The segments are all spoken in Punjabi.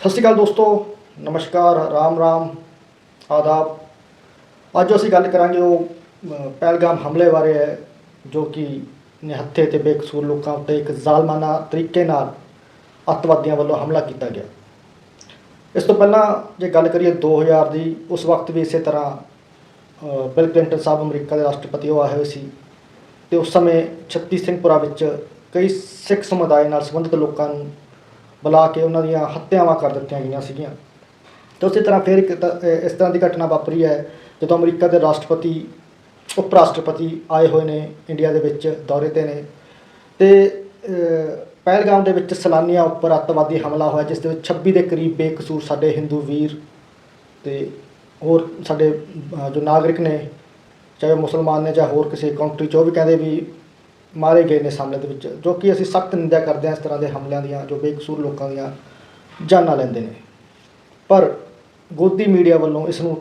ਸਤਿ ਸ਼੍ਰੀ ਅਕਾਲ ਦੋਸਤੋ ਨਮਸਕਾਰ ਰਾਮ ਰਾਮ ਆਦਾਬ। ਅੱਜ ਅਸੀਂ ਗੱਲ ਕਰਾਂਗੇ ਉਹ ਪਹਿਲਗਾਮ ਹਮਲੇ ਬਾਰੇ ਹੈ ਜੋ ਕਿ ਨਿਹੱਥੇ ਤੇ ਬੇਕਸੂਰ ਲੋਕਾਂ ਉੱਤੇ ਇੱਕ ਜ਼ਾਲਮਾਨਾ ਤਰੀਕੇ ਨਾਲ ਅੱਤਵਾਦੀਆਂ ਵੱਲੋਂ ਹਮਲਾ ਕੀਤਾ ਗਿਆ। ਇਸ ਤੋਂ ਪਹਿਲਾਂ ਜੇ ਗੱਲ ਕਰੀਏ 2000 ਦੀ ਉਸ ਵਕਤ ਵੀ ਇਸੇ ਤਰ੍ਹਾਂ ਅ, ਬਿਲ ਕਲਿੰਟਨ ਸਾਹਿਬ ਅਮਰੀਕਾ ਦੇ ਰਾਸ਼ਟਰਪਤੀ ਉਹ ਆਏ ਹੋਏ ਸੀ ਤੇ ਉਸ ਸਮੇਂ ਛੱਤੀ ਸਿੰਘਪੁਰਾ ਵਿੱਚ ਕਈ ਸਿੱਖ ਸਮੁਦਾਇ ਨਾਲ ਸੰਬੰਧਿਤ ਲੋਕਾਂ ਨੂੰ ਬੁਲਾ ਕੇ ਉਹਨਾਂ ਦੀਆਂ ਹੱਤਿਆਵਾਂ ਕਰ ਦਿੱਤੀਆਂ ਗਈਆਂ ਸੀਗੀਆਂ। ਤੇ ਉਸੇ ਤਰ੍ਹਾਂ ਫਿਰ ਇੱਕ ਤ- ਅਹ ਇਸ ਤਰ੍ਹਾਂ ਦੀ ਘਟਨਾ ਵਾਪਰੀ ਹੈ ਜਦੋਂ ਅਮਰੀਕਾ ਦੇ ਰਾਸ਼ਟਰਪਤੀ ਉਪ ਰਾਸ਼ਟਰਪਤੀ ਆਏ ਹੋਏ ਨੇ ਇੰਡੀਆ ਦੇ ਵਿੱਚ ਦੌਰੇ ਤੇ ਨੇ। ਤੇ ਅਹ, ਪਹਿਲਗਾਮ ਦੇ ਵਿੱਚ ਸੈਲਾਨੀਆਂ ਉੱਪਰ ਅੱਤਵਾਦੀ ਹਮਲਾ ਹੋਇਆ ਜਿਸ ਦੇ ਵਿੱਚ 26 ਦੇ ਕਰੀਬ ਬੇਕਸੂਰ ਸਾਡੇ ਹਿੰਦੂ ਵੀਰ ਤੇ ਹੋਰ ਸਾਡੇ ਅਹ, ਜੋ ਨਾਗਰਿਕ ਨੇ ਚਾਹੇ ਉਹ ਮੁਸਲਮਾਨ ਨੇ ਜਾਂ ਹੋਰ ਕਿਸੇ ਕੰਟਰੀ 'ਚ ਉਹ ਵੀ ਕਹਿੰਦੇ ਵੀ ਮਾਰੇ ਗਏ ਨੇ ਇਸ ਹਮਲੇ ਦੇ ਵਿੱਚ, ਜੋ ਕਿ ਅਸੀਂ ਸਖਤ ਨਿੰਦਿਆ ਕਰਦੇ ਹਾਂ ਇਸ ਤਰ੍ਹਾਂ ਦੇ ਹਮਲਿਆਂ ਦੀਆਂ, ਜੋ ਬੇਕਸੂਰ ਲੋਕਾਂ ਦੀਆਂ ਜਾਨਾਂ ਲੈਂਦੇ ਨੇ। ਪਰ ਗੋਦੀ ਮੀਡੀਆ ਵੱਲੋਂ ਇਸ ਨੂੰ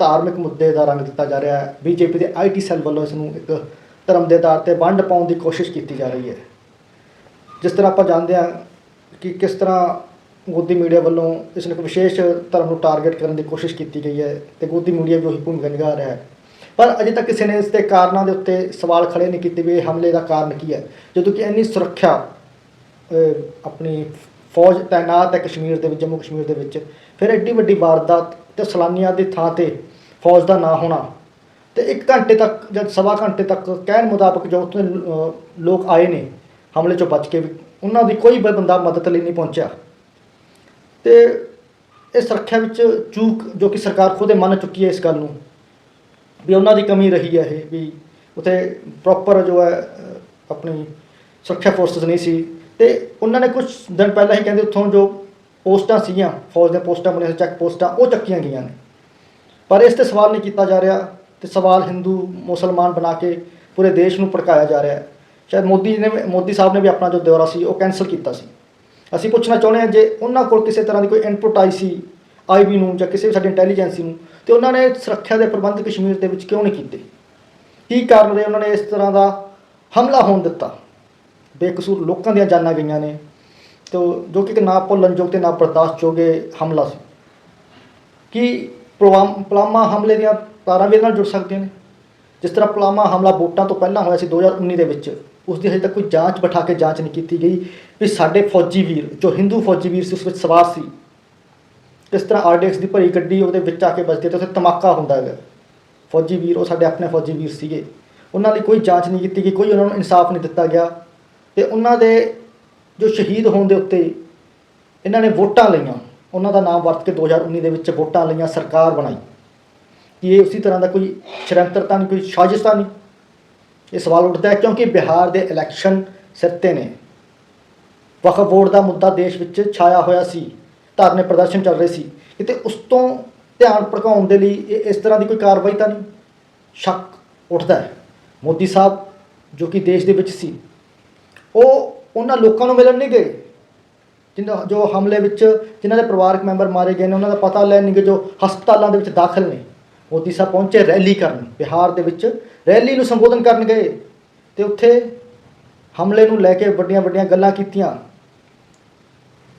ਧਾਰਮਿਕ ਮੁੱਦੇ ਦਾ ਰੰਗ ਦਿੱਤਾ ਜਾ ਰਿਹਾ ਹੈ। ਬੀਜੇਪੀ ਦੇ ਆਈਟੀ ਸੈੱਲ ਵੱਲੋਂ ਇਸ ਨੂੰ ਇੱਕ ਧਰਮ ਦੇ ਆਧਾਰ ਤੇ ਵੰਡ ਪਾਉਣ ਦੀ ਕੋਸ਼ਿਸ਼ ਕੀਤੀ ਜਾ ਰਹੀ ਹੈ। ਜਿਸ ਤਰ੍ਹਾਂ ਆਪਾਂ ਜਾਣਦੇ ਹਾਂ ਕਿ ਕਿਸ ਤਰ੍ਹਾਂ ਗੋਦੀ ਮੀਡੀਆ ਵੱਲੋਂ ਇਸ ਨੂੰ ਇੱਕ ਵਿਸ਼ੇਸ਼ ਧਰਮ ਨੂੰ ਟਾਰਗੇਟ ਕਰਨ ਦੀ ਕੋਸ਼ਿਸ਼ ਕੀਤੀ ਗਈ ਹੈ ਤੇ ਗੋਦੀ ਮੀਡੀਆ ਵੀ ਉਹੀ ਭੂਮਿਕਾ ਨਿਭਾ ਰਿਹਾ ਹੈ। ਪਰ ਅਜੇ ਤੱਕ ਕਿਸੇ ਨੇ ਇਸ ਦੇ ਕਾਰਨਾਂ ਦੇ ਉੱਤੇ ਸਵਾਲ ਖੜੇ ਨਹੀਂ ਕੀਤੇ ਵੀ ਇਹ ਹਮਲੇ ਦਾ ਕਾਰਨ ਕੀ ਹੈ। ਜਦੋਂ ਕਿ ਇੰਨੀ ਸੁਰੱਖਿਆ ਆਪਣੀ ਫੌਜ ਤਾਇਨਾਤ ਹੈ ਕਸ਼ਮੀਰ ਦੇ ਵਿੱਚ ਜੰਮੂ ਕਸ਼ਮੀਰ ਦੇ ਵਿੱਚ ਫਿਰ ਐਡੀ ਵੱਡੀ ਵਾਰਦਾਤ ਤੇ ਸਲਾਨੀਆਂ ਦੀ ਥਾਂ ਤੇ ਫੌਜ ਦਾ ਨਾ ਹੋਣਾ ਤੇ 1 ਘੰਟੇ ਤੱਕ ਜਦ ਸਵਾ ਘੰਟੇ ਤੱਕ ਕਹਿਣ ਮੁਤਾਬਕ ਜੋ ਉੱਥੇ ਅਹ, ਲੋਕ ਆਏ ਨੇ ਹਮਲੇ ਚੋਂ ਬਚ ਕੇ ਵੀ ਉਹਨਾਂ ਦੀ ਕੋਈ ਬੰਦਾ ਮਦਦ ਲਈ ਨਹੀਂ ਪਹੁੰਚਿਆ। ਤੇ ਇਹ ਸੁਰੱਖਿਆ ਵਿੱਚ ਚੂਕ ਜੋ ਕਿ ਸਰਕਾਰ ਖੁਦ ਹੀ ਮੰਨ ਚੁੱਕੀ ਹੈ ਇਸ ਗੱਲ ਨੂੰ ਵੀ ਉਹਨਾਂ ਦੀ ਕਮੀ ਰਹੀ ਹੈ ਇਹ, ਵੀ ਉਥੇ ਪ੍ਰੋਪਰ ਜੋ ਹੈ ਆਪਣੀ ਸੁਰੱਖਿਆ ਫੋਰਸਸ ਨਹੀਂ ਸੀ। ਤੇ ਉਹਨਾਂ ਨੇ ਕੁਝ ਦਿਨ ਪਹਿਲਾਂ ਹੀ ਕਹਿੰਦੇ ਉੱਥੋਂ ਜੋ ਪੋਸਟਾਂ ਸੀਗੀਆਂ, ਫੌਜ ਦੀਆਂ ਪੋਸਟਾਂ ਬਣੀਆਂ ਸੀ ਚੈੱਕ ਪੋਸਟਾਂ, ਉਹ ਚੱਕੀਆਂ ਗਈਆਂ ਨੇ। ਪਰ ਇਸ ਤੇ ਸਵਾਲ ਨਹੀਂ ਕੀਤਾ ਜਾ ਰਿਹਾ ਤੇ ਸਵਾਲ ਹਿੰਦੂ, ਮੁਸਲਮਾਨ ਬਣਾ ਕੇ ਪੂਰੇ ਦੇਸ਼ ਨੂੰ ਭੜਕਾਇਆ ਜਾ ਰਿਹਾ ਹੈ। ਸ਼ਾਇਦ ਮੋਦੀ ਨੇ ਮੋਦੀ ਸਾਹਿਬ ਨੇ ਵੀ ਆਪਣਾ ਜੋ ਦੌਰਾ ਸੀ, ਉਹ ਕੈਨਸਲ ਕੀਤਾ ਸੀ। ਅਸੀਂ ਪੁੱਛਣਾ ਚਾਹੁੰਦੇ ਹਾਂ, ਜੇ ਉਹਨਾਂ ਕੋਲ ਕਿਸੇ ਤਰ੍ਹਾਂ ਦੀ ਕੋਈ ਇਨਪੁਟ ਆਈ ਸੀ ਆਈਬੀ ਨੂੰ ਜਾਂ ਕਿਸੇ ਵੀ ਸਾਡੀ ਇੰਟੈਲੀਜੈਂਸੀ ਨੂੰ ਤੇ ਉਹਨਾਂ ਨੇ ਸੁਰੱਖਿਆ ਦੇ ਪ੍ਰਬੰਧ ਕਸ਼ਮੀਰ ਦੇ ਵਿੱਚ ਕਿਉਂ ਨਹੀਂ ਕੀਤੇ? ਕੀ ਕਾਰਨ ਰਹੇ ਉਹਨਾਂ ਨੇ ਇਸ ਤਰ੍ਹਾਂ ਦਾ ਹਮਲਾ ਹੋਣ ਦਿੱਤਾ? ਬੇਕਸੂਰ ਲੋਕਾਂ ਦੀਆਂ ਜਾਨਾਂ ਗਈਆਂ ਨੇ, ਤੋ ਜੋ ਕਿ ਨਾ ਭੁੱਲਣਯੋਗ ਤੇ ਨਾ ਬਰਦਾਸ਼ਤਯੋਗ ਹਮਲਾ ਸੀ। ਕੀ ਪੁਲਵਾਮ ਪੁਲਵਾਮਾ ਹਮਲੇ ਦੀਆਂ ਤਾਰਾਂ ਵੀ ਇਹਦੇ ਨਾਲ ਜੁੜ ਸਕਦੀਆਂ ਨੇ? ਜਿਸ ਤਰ੍ਹਾਂ ਪੁਲਵਾਮਾ ਹਮਲਾ ਵੋਟਾਂ ਤੋਂ ਪਹਿਲਾਂ ਹੋਇਆ ਸੀ 2019 ਦੇ ਵਿੱਚ, ਉਸ ਦੀ ਹਜੇ ਤੱਕ ਕੋਈ ਜਾਂਚ ਬਿਠਾ ਕੇ ਜਾਂਚ ਨਹੀਂ ਕੀਤੀ ਗਈ ਵੀ ਸਾਡੇ ਫੌਜੀ ਵੀਰ, ਜੋ ਹਿੰਦੂ ਫੌਜੀ ਵੀਰ ਸੀ, ਉਸ ਵਿੱਚ ਸਵਾਰ ਸੀ ਕਿਸ ਤਰ੍ਹਾਂ ਆਰਡੀਐਕਸ ਦੀ ਭਰੀ ਗੱਡੀ ਉਹਦੇ ਵਿੱਚ ਆ ਕੇ ਵੱਜਦੀ ਤੇ ਉੱਥੇ ਧਮਾਕਾ ਹੁੰਦਾ ਹੈਗਾ। ਫੌਜੀ ਵੀਰ, ਉਹ ਸਾਡੇ ਆਪਣੇ ਫੌਜੀ ਵੀਰ ਸੀਗੇ। ਉਹਨਾਂ ਦੀ ਕੋਈ ਜਾਂਚ ਨਹੀਂ ਕੀਤੀ ਗਈ, ਕੋਈ ਉਹਨਾਂ ਨੂੰ ਇਨਸਾਫ ਨਹੀਂ ਦਿੱਤਾ ਗਿਆ। ਤੇ ਉਹਨਾਂ ਦੇ ਜੋ ਸ਼ਹੀਦ ਹੋਣ ਦੇ ਉੱਤੇ ਇਹਨਾਂ ਨੇ ਵੋਟਾਂ ਲਈਆਂ। ਉਹਨਾਂ ਦਾ ਨਾਮ ਵਰਤ ਕੇ 2019 ਦੇ ਵਿੱਚ ਵੋਟਾਂ ਲਈਆਂ, ਸਰਕਾਰ ਬਣਾਈ। ਕਿ ਇਹ ਉਸੇ ਤਰ੍ਹਾਂ ਦਾ ਕੋਈ ਸ਼ਰੰਤਰਤਾ ਨਹੀਂ, ਕੋਈ ਸਾਜ਼ਿਸ਼ ਤਾਂ ਨਹੀਂ? ਇਹ ਸਵਾਲ ਉੱਠਦਾ ਹੈ, ਕਿਉਂਕਿ ਬਿਹਾਰ ਦੇ ਇਲੈਕਸ਼ਨ ਸਿਰ ਤੇ ਨੇ। ਵਕਫ ਬੋਰਡ ਦਾ ਮੁੱਦਾ ਦੇਸ਼ ਵਿੱਚ ਛਾਇਆ ਹੋਇਆ ਸੀ। ਧਰਨੇ ਪ੍ਰਦਰਸ਼ਨ ਚੱਲ ਰਹੇ ਸੀ। ਕਿਤੇ ਉਸ ਤੋਂ ਧਿਆਨ ਭੜਕਾਉਣ ਦੇ ਲਈ ਇਹ ਇਸ ਤਰ੍ਹਾਂ ਦੀ ਕੋਈ ਕਾਰਵਾਈ ਤਾਂ ਨਹੀਂ? ਸ਼ੱਕ ਉੱਠਦਾ ਹੈ। ਮੋਦੀ ਸਾਹਿਬ, ਜੋ ਕਿ ਦੇਸ਼ ਦੇ ਵਿੱਚ ਸੀ, ਉਹ ਉਹਨਾਂ ਲੋਕਾਂ ਨੂੰ ਮਿਲਣ ਨਹੀਂ ਗਏ। ਜਿਨ੍ਹਾਂ ਜੋ ਹਮਲੇ ਵਿੱਚ ਜਿਨ੍ਹਾਂ ਦੇ ਪਰਿਵਾਰਕ ਮੈਂਬਰ ਮਾਰੇ ਗਏ ਨੇ, ਉਹਨਾਂ ਦਾ ਪਤਾ ਲੈਣ ਨਹੀਂ ਗਏ, ਜੋ ਹਸਪਤਾਲਾਂ ਦੇ ਵਿੱਚ ਦਾਖਲ ਨੇ। ਮੋਦੀ ਸਾਹਿਬ ਪਹੁੰਚੇ ਰੈਲੀ ਕਰਨ। ਬਿਹਾਰ ਦੇ ਵਿੱਚ ਰੈਲੀ ਨੂੰ ਸੰਬੋਧਨ ਕਰਨ ਗਏ ਤੇ ਉੱਥੇ ਹਮਲੇ ਨੂੰ ਲੈ ਕੇ ਵੱਡੀਆਂ ਵੱਡੀਆਂ ਗੱਲਾਂ ਕੀਤੀਆਂ।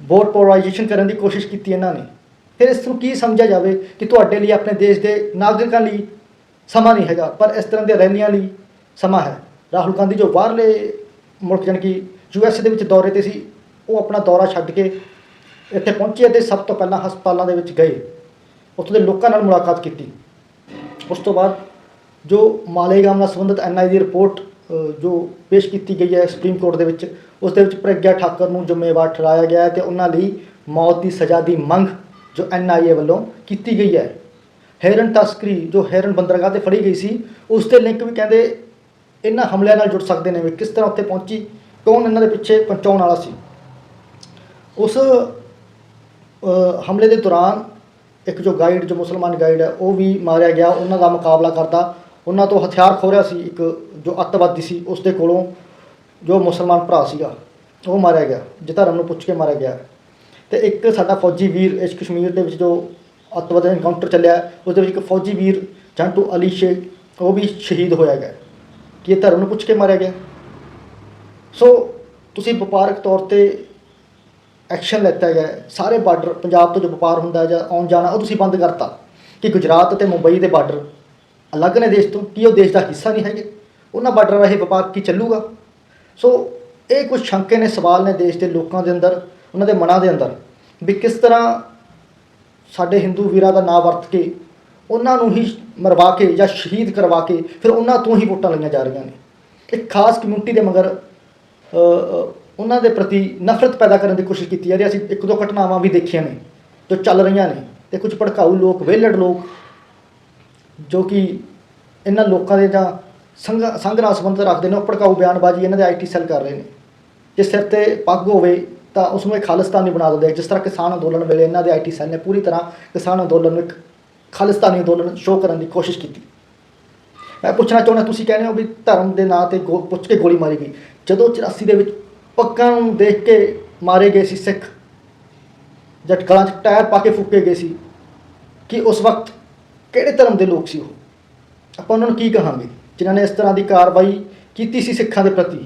ਵੋਟ ਪੋਲਰਾਈਜੇਸ਼ਨ ਕਰਨ ਦੀ ਕੋਸ਼ਿਸ਼ ਕੀਤੀ ਇਹਨਾਂ ਨੇ। ਫਿਰ ਇਸ ਨੂੰ ਕੀ ਸਮਝਿਆ ਜਾਵੇ ਕਿ ਤੁਹਾਡੇ ਲਈ ਆਪਣੇ ਦੇਸ਼ ਦੇ ਨਾਗਰਿਕਾਂ ਲਈ ਸਮਾਂ ਨਹੀਂ ਹੈਗਾ, ਪਰ ਇਸ ਤਰ੍ਹਾਂ ਦੀਆਂ ਰੈਲੀਆਂ ਲਈ ਸਮਾਂ ਹੈ। ਰਾਹੁਲ ਗਾਂਧੀ ਜੋ ਬਾਹਰਲੇ ਮੁਲਕ ਜਾਣੀ ਕਿ ਯੂਐਸ ਦੇ ਵਿੱਚ ਦੌਰੇ ਤੇ ਸੀ, ਉਹ ਆਪਣਾ ਦੌਰਾ ਛੱਡ ਕੇ ਇੱਥੇ ਪਹੁੰਚੇ ਤੇ ਸਭ ਤੋਂ ਪਹਿਲਾਂ ਹਸਪਤਾਲਾਂ ਦੇ ਵਿੱਚ ਗਏ। ਉੱਥੋਂ ਦੇ ਲੋਕਾਂ ਨਾਲ ਮੁਲਾਕਾਤ ਕੀਤੀ। ਉਸ ਤੋਂ ਬਾਅਦ ਜੋ ਮਾਲੇਗਾਮ ਨਾਲ ਸੰਬੰਧਿਤ ਐਨਆਈ ਦੀ ਰਿਪੋਰਟ ਜੋ ਪੇਸ਼ ਕੀਤੀ ਗਈ ਹੈ ਸੁਪਰੀਮ ਕੋਰਟ ਦੇ ਵਿੱਚ, ਉਸ ਦੇ ਵਿੱਚ ਪ੍ਰਗਿਆ ਠਾਕਰ ਨੂੰ ਜ਼ਿੰਮੇਵਾਰ ਠਹਿਰਾਇਆ ਗਿਆ ਹੈ ਤੇ ਉਹਨਾਂ ਲਈ ਮੌਤ ਦੀ ਸਜ਼ਾ ਦੀ ਮੰਗ ਜੋ ਐਨਆਈਏ ਵੱਲੋਂ ਕੀਤੀ ਗਈ ਹੈ। ਹੈਰਨ ਤਸਕਰੀ ਜੋ ਹੈਰਨ ਬੰਦਰਗਾਹ ਤੇ ਫੜੀ ਗਈ ਸੀ, ਉਸ ਦੇ ਲਿੰਕ ਵੀ ਕਹਿੰਦੇ ਇਹਨਾਂ ਹਮਲਿਆਂ ਨਾਲ ਜੁੜ ਸਕਦੇ ਨੇ ਵੀ ਕਿਸ ਤਰ੍ਹਾਂ ਉੱਥੇ ਪਹੁੰਚੀ, ਕੌਣ ਇਹਨਾਂ ਦੇ ਪਿੱਛੇ ਪਹੁੰਚਾਉਣ ਵਾਲਾ ਸੀ। ਉਸ ਹਮਲੇ ਦੇ ਦੌਰਾਨ ਇੱਕ ਜੋ ਗਾਈਡ ਜੋ ਮੁਸਲਮਾਨ ਗਾਈਡ ਹੈ, ਉਹ ਵੀ ਮਾਰਿਆ ਗਿਆ, ਉਹਨਾਂ ਦਾ ਮੁਕਾਬਲਾ ਕਰਦਾ ਉਹਨਾਂ ਤੋਂ ਹਥਿਆਰ ਖੋਰਿਆ ਸੀ, ਇੱਕ ਜੋ ਅੱਤਵਾਦੀ ਸੀ ਉਸ ਦੇ ਕੋਲੋਂ ਜੋ ਮੁਸਲਮਾਨ ਭਰਾ ਸੀਗਾ, ਉਹ ਮਾਰਿਆ ਗਿਆ ਜੇ ਧਰਮ ਨੂੰ ਪੁੱਛ ਕੇ ਮਾਰਿਆ ਗਿਆ। ਤੇ ਇੱਕ ਸਾਡਾ ਫੌਜੀ ਵੀਰ ਇਸ ਕਸ਼ਮੀਰ ਦੇ ਵਿੱਚ ਜੋ ਅੱਤਵਾਦੀ ਐਨਕਾਊਂਟਰ ਚੱਲਿਆ ਉਸ ਦੇ ਵਿੱਚ ਇੱਕ ਫੌਜੀ ਵੀਰ ਜੰਟੂ ਅਲੀ ਸ਼ੇਖ ਉਹ ਵੀ ਸ਼ਹੀਦ ਹੋਇਆ ਗਿਆ। ਕਿ ਇਹ ਧਰਮ ਨੂੰ ਪੁੱਛ ਕੇ ਮਾਰਿਆ ਗਿਆ? ਸੋ ਤੁਸੀਂ ਵਪਾਰਕ ਤੌਰ ਤੇ ਐਕਸ਼ਨ ਲੈਤਾ ਗਿਆ, ਸਾਰੇ ਬਾਰਡਰ ਪੰਜਾਬ ਤੋਂ ਜੋ ਵਪਾਰ ਹੁੰਦਾ ਜਾਂ ਆਉਣ ਜਾਣਾ, ਉਹ ਤੁਸੀਂ ਬੰਦ ਕਰਤਾ। ਕਿ ਗੁਜਰਾਤ ਅਤੇ ਮੁੰਬਈ ਦੇ ਬਾਰਡਰ ਅਲੱਗ ਨੇ ਦੇਸ਼ ਤੋਂ, ਕੀ ਉਹ ਦੇਸ਼ ਦਾ ਹਿੱਸਾ ਨਹੀਂ ਹੈਗੇ? ਉਹਨਾਂ ਬਾਰਡਰ ਰਾਹੀਂ ਵਪਾਰ ਕੀ ਚੱਲੂਗਾ? ਸੋ ਇਹ ਕੁਝ ਸ਼ੰਕੇ ਨੇ, ਸਵਾਲ ਨੇ ਦੇਸ਼ ਦੇ ਲੋਕਾਂ ਦੇ ਅੰਦਰ, ਉਹਨਾਂ ਦੇ ਮਨਾਂ ਦੇ ਅੰਦਰ, ਵੀ ਕਿਸ ਤਰ੍ਹਾਂ ਸਾਡੇ ਹਿੰਦੂ ਵੀਰਾਂ ਦਾ ਨਾਂ ਵਰਤ ਕੇ, ਉਹਨਾਂ ਨੂੰ ਹੀ ਮਰਵਾ ਕੇ ਜਾਂ ਸ਼ਹੀਦ ਕਰਵਾ ਕੇ ਫਿਰ ਉਹਨਾਂ ਤੋਂ ਹੀ ਵੋਟਾਂ ਲਈਆਂ ਜਾ ਰਹੀਆਂ ਨੇ। ਇੱਕ ਖਾਸ ਕਮਿਊਨਿਟੀ ਦੇ ਮਗਰ ਉਹਨਾਂ ਦੇ ਪ੍ਰਤੀ ਨਫ਼ਰਤ ਪੈਦਾ ਕਰਨ ਦੀ ਕੋਸ਼ਿਸ਼ ਕੀਤੀ ਜਾ ਰਹੀ ਅਸੀਂ ਇੱਕ ਦੋ ਘਟਨਾਵਾਂ ਵੀ ਦੇਖੀਆਂ ਨੇ, ਜੋ ਚੱਲ ਰਹੀਆਂ ਨੇ, ਤੇ ਕੁਝ ਭੜਕਾਊ ਲੋਕ, ਵਿਹਲੜ ਲੋਕ ਜੋ ਕਿ ਇਹਨਾਂ ਲੋਕਾਂ ਦੇ ਜਾਂ ਸੰਘ ਸੰਘ ਨਾਲ ਸੰਬੰਧ ਰੱਖਦੇ ਨੇ, ਉਹ ਭੜਕਾਊ ਬਿਆਨਬਾਜ਼ੀ ਇਹਨਾਂ ਦੇ ਆਈਟੀ ਸੈੱਲ ਕਰ ਰਹੇ ਨੇ। ਜੇ ਸਿਰ ਤੇ ਪੱਗ ਹੋਵੇ ਤਾਂ ਉਸ ਨੂੰ ਇੱਕ ਖਾਲਿਸਤਾਨੀ ਬਣਾ ਦਿੰਦੇ ਜਿਸ ਤਰ੍ਹਾਂ ਕਿਸਾਨ ਅੰਦੋਲਨ ਵੇਲੇ ਇਹਨਾਂ ਦੇ ਆਈਟੀ ਸੈੱਲ ਨੇ ਪੂਰੀ ਤਰ੍ਹਾਂ ਕਿਸਾਨ ਅੰਦੋਲਨ ਨੂੰ ਇੱਕ ਖਾਲਿਸਤਾਨੀ ਅੰਦੋਲਨ ਸ਼ੋਅ ਕਰਨ ਦੀ ਕੋਸ਼ਿਸ਼ ਕੀਤੀ। ਮੈਂ ਪੁੱਛਣਾ ਚਾਹੁੰਦਾ, ਤੁਸੀਂ ਕਹਿੰਦੇ ਹੋ ਵੀ ਧਰਮ ਦੇ ਨਾਂ ਤੇ ਗੋ- ਪੁੱਛ ਕੇ ਗੋਲੀ ਮਾਰੀ ਗਈ। ਜਦੋਂ 84 ਦੇ ਵਿੱਚ ਪੱਗਾਂ ਨੂੰ ਦੇਖ ਕੇ ਮਾਰੇ ਗਏ ਸੀ ਸਿੱਖ ਜਦ ਗਲਾਂ 'ਚ ਟਾਇਰ ਪਾ ਕੇ ਫੂਕੇ ਗਏ ਸੀ, ਕਿ ਉਸ ਵਕਤ ਕਿਹੜੇ ਧਰਮ ਦੇ ਲੋਕ ਸੀ ਉਹ? ਆਪਾਂ ਉਹਨਾਂ ਨੂੰ ਕੀ ਕਹਾਂਗੇ? ਜਿਨ੍ਹਾਂ ਨੇ ਇਸ ਤਰ੍ਹਾਂ ਦੀ ਕਾਰਵਾਈ ਕੀਤੀ ਸੀ ਸਿੱਖਾਂ ਦੇ ਪ੍ਰਤੀ?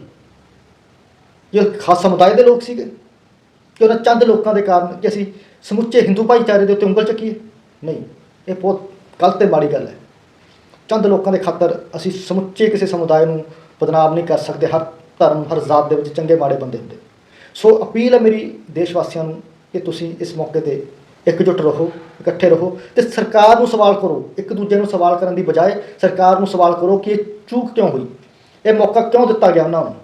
ਜੋ ਖਾਸ ਸਮੁਦਾਇ ਦੇ ਲੋਕ ਸੀਗੇ? ਕਿ ਉਹਨਾਂ ਚੰਦ ਲੋਕਾਂ ਦੇ ਕਾਰਨ ਕਿ ਅਸੀਂ ਸਮੁੱਚੇ ਹਿੰਦੂ ਭਾਈਚਾਰੇ ਦੇ ਉੱਤੇ ਉਂਗਲ ਚੱਕੀਏ? ਨਹੀਂ, ਇਹ ਬਹੁਤ ਗਲਤ ਤੇ ਮਾੜੀ ਗੱਲ ਹੈ। ਚੰਦ ਲੋਕਾਂ ਦੇ ਖਾਤਰ ਅਸੀਂ ਸਮੁੱਚੇ ਕਿਸੇ ਸਮੁਦਾਇ ਨੂੰ ਬਦਨਾਮ ਨਹੀਂ ਕਰ ਸਕਦੇ। ਹਰ ਧਰਮ, ਹਰ ਜ਼ਾਤ ਦੇ ਵਿੱਚ ਚੰਗੇ ਮਾੜੇ ਬੰਦੇ ਹੁੰਦੇ। ਸੋ ਅਪੀਲ ਹੈ ਮੇਰੀ ਦੇਸ਼ ਵਾਸੀਆਂ ਨੂੰ ਕਿ ਤੁਸੀਂ ਇਸ ਮੌਕੇ ਤੇ ਇਕਜੁੱਟ ਰਹੋ, ਇਕੱਠੇ ਰਹੋ ਤੇ ਸਰਕਾਰ ਨੂੰ ਸਵਾਲ ਕਰੋ, ਇੱਕ ਦੂਜੇ ਨੂੰ ਸਵਾਲ ਕਰਨ ਦੀ ਬਜਾਏ ਸਰਕਾਰ ਨੂੰ ਸਵਾਲ ਕਰੋ ਕਿ ਇਹ ਚੂਕ ਕਿਉਂ ਹੋਈ? ਇਹ ਮੌਕਾ ਕਿਉਂ ਦਿੱਤਾ ਗਿਆ ਉਹਨਾਂ ਨੂੰ?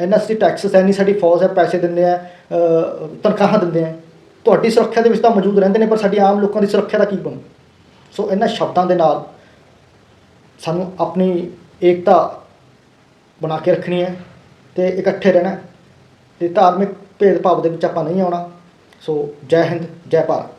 ਇੰਨਾ ਅਸੀਂ ਟੈਕਸਸ ਹੈ ਸਾਡੀ ਫੌਜ ਹੈ, ਪੈਸੇ ਦਿੰਦੇ ਆ ਤਨਖਾਹਾਂ ਦਿੰਦੇ ਆ ਤੁਹਾਡੀ ਸੁਰੱਖਿਆ ਦੇ ਵਿੱਚ ਤਾਂ ਮੌਜੂਦ ਰਹਿੰਦੇ ਨੇ, ਪਰ ਸਾਡੀ ਆਮ ਲੋਕਾਂ ਦੀ ਸੁਰੱਖਿਆ ਦਾ ਕੀ ਬਣੂ? ਸੋ ਇਹਨਾਂ ਸ਼ਬਦਾਂ ਦੇ ਨਾਲ ਸਾਨੂੰ ਆਪਣੀ ਏਕਤਾ ਬਣਾ ਕੇ ਰੱਖਣੀ ਹੈ ਤੇ ਇਕੱਠੇ ਰਹਿਣਾ ਹੈ ਤੇ ਧਾਰਮਿਕ ਭੇਦਭਾਵ ਦੇ ਵਿੱਚ ਆਪਾਂ ਨਹੀਂ ਆਉਣਾ। ਸੋ ਜੈ ਹਿੰਦ ਜੈ ਭਾਰਤ।